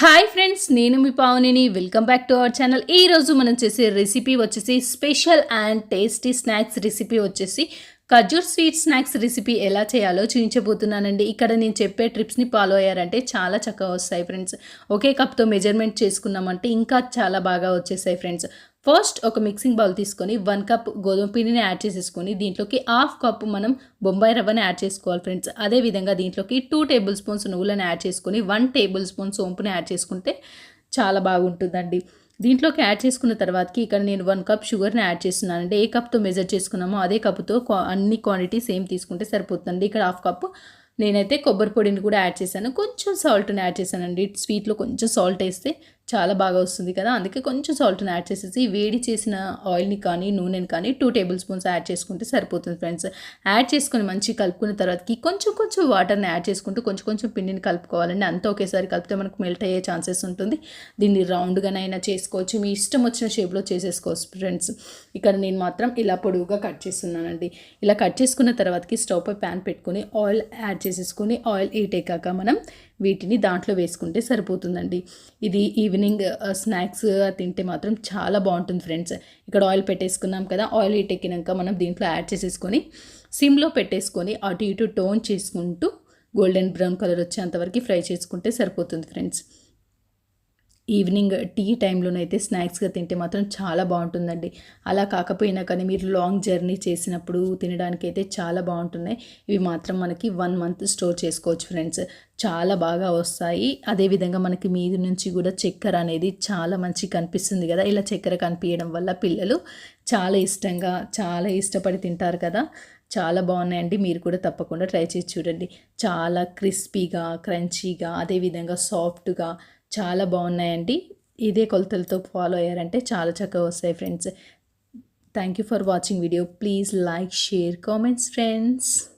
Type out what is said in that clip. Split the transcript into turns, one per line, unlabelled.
Hi friends నేను మీ పావనిని. Welcome back to our channel ఈ రోజు మనం చేసే రెసిపీ వచ్చేసి special and tasty snacks recipe వచ్చేసి ఖజూర్ స్వీట్ స్నాక్స్ రెసిపీ ఎలా చేయాలో చూపించబోతున్నానండి. ఇక్కడ నేను చెప్పే ట్రిప్స్ని ఫాలో అయ్యారంటే చాలా చక్కగా వస్తాయి ఫ్రెండ్స్ ఒకే కప్తో మెజర్మెంట్ చేసుకున్నామంటే ఇంకా చాలా బాగా వచ్చేసాయి ఫ్రెండ్స్ ఫస్ట్ ఒక మిక్సింగ్ బౌల్ తీసుకొని వన్ కప్ గోధుమ పిండిని యాడ్ చేసేసుకొని దీంట్లోకి హాఫ్ కప్ మనం బొంబాయి రవ్వని యాడ్ చేసుకోవాలి ఫ్రెండ్స్. అదేవిధంగా దీంట్లోకి టూ టేబుల్ స్పూన్స్ నువ్వులను యాడ్ చేసుకొని వన్ టేబుల్ స్పూన్ సోంపుని యాడ్ చేసుకుంటే చాలా బాగుంటుందండి. దీంట్లోకి యాడ్ చేసుకున్న తర్వాతకి ఇక్కడ నేను వన్ కప్ షుగర్ని యాడ్ చేస్తున్నానండి. ఏ కప్తో మెజర్ చేసుకున్నామో అదే కప్తో అన్ని క్వాంటిటీ సేమ్ తీసుకుంటే సరిపోతుంది ఇక్కడ హాఫ్ కప్ నేనైతే కొబ్బరి పొడిని కూడా యాడ్ చేశాను. కొంచెం సాల్ట్ని యాడ్ చేశానండి. స్వీట్లో కొంచెం సాల్ట్ వేస్తే చాలా బాగా వస్తుంది కదా. అందుకే కొంచెం సాల్ట్ని యాడ్ చేసేసి వేడి చేసిన ఆయిల్ని కానీ నూనెని కానీ టూ టేబుల్ స్పూన్స్ యాడ్ చేసుకుంటే సరిపోతుంది ఫ్రెండ్స్. యాడ్ చేసుకొని మంచిగా కలుపుకున్న తర్వాతకి కొంచెం కొంచెం వాటర్ని యాడ్ చేసుకుంటూ కొంచెం కొంచెం పిండిని కలుపుకోవాలండి. అంతా ఒకేసారి కలిపితే మనకు మెల్ట్ అయ్యే ఛాన్సెస్ ఉంటుంది. దీన్ని రౌండ్గానైనా చేసుకోవచ్చు. మీ ఇష్టం వచ్చిన షేప్లో చేసేసుకోవచ్చు ఫ్రెండ్స్. ఇక్కడ నేను మాత్రం ఇలా పొడవుగా కట్ చేస్తున్నానండి. ఇలా కట్ చేసుకున్న తర్వాతకి స్టవ్ పై ప్యాన్ పెట్టుకొని ఆయిల్ యాడ్ చేసేసుకొని ఆయిల్ హీట్ ఎక్కాక మనం వీటిని దాంట్లో వేసుకుంటే సరిపోతుందండి. ఇది ఈవినింగ్ స్నాక్స్ తింటే మాత్రం చాలా బాగుంటుంది ఫ్రెండ్స్. ఇక్కడ ఆయిల్ పెట్టేసుకున్నాం కదా ఆయిల్ హీట్ ఎక్కినాక మనం దీంట్లో యాడ్ చేసేసుకొని సిమ్లో పెట్టేసుకొని అటు ఇటు టోన్ చేసుకుంటూ గోల్డెన్ బ్రౌన్ కలర్ వచ్చేంతవరకు ఫ్రై చేసుకుంటే సరిపోతుంది ఫ్రెండ్స్. ఈవినింగ్ టీ టైంలోనైతే స్నాక్స్గా తింటే మాత్రం చాలా బాగుంటుందండి. అలా కాకపోయినా కానీ మీరు లాంగ్ జర్నీ చేసినప్పుడు తినడానికి అయితే చాలా బాగుంటున్నాయి. ఇవి మాత్రం మనకి వన్ మంత్ స్టోర్ చేసుకోవచ్చు ఫ్రెండ్స్. చాలా బాగా వస్తాయి. అదేవిధంగా మనకి మీది నుంచి కూడా చక్కెర అనేది చాలా మంచి కనిపిస్తుంది కదా. ఇలా చక్కెర కనిపించడం వల్ల పిల్లలు చాలా ఇష్టంగా చాలా ఇష్టపడి తింటారు కదా. చాలా బాగున్నాయండి. మీరు కూడా తప్పకుండా ట్రై చేసి చూడండి. చాలా క్రిస్పీగా క్రంచీగా అదేవిధంగా సాఫ్ట్గా చాలా బాగున్నాయండి. ఇదే కొలతలతో ఫాలో అయ్యారంటే చాలా చక్కగా వస్తాయి friends. Thank you for watching video. Please like share comments friends.